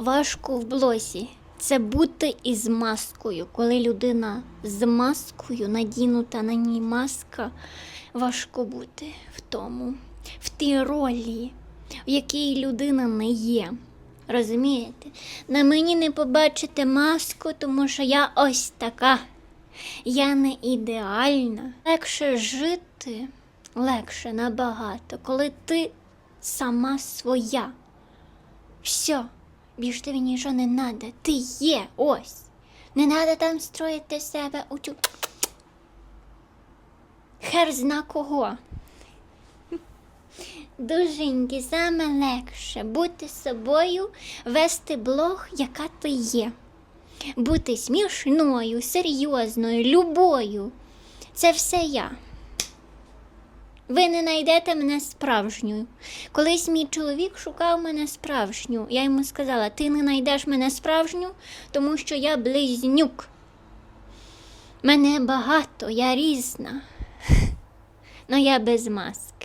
важко в блозі. Це бути із маскою. Коли людина з маскою, надінута на ній маска, важко бути в тому, в тій ролі, в якій людина не є. Розумієте? На мені не побачите маску, тому що я ось така. Я не ідеальна. Легше жити, легше набагато, коли ти сама своя. Все, більш тобі нічого не треба. Ти є ось. Не треба там строїти себе у цю. Хер зна кого. Дуженьки, саме легше бути собою, вести блог, яка ти є. Бути смішною, серйозною, любою. Це все я. Ви не знайдете мене справжньою. Колись мій чоловік шукав мене справжню. Я йому сказала: ти не знайдеш мене справжню, тому що я близнюк. Мене багато, я різна. але я без маски.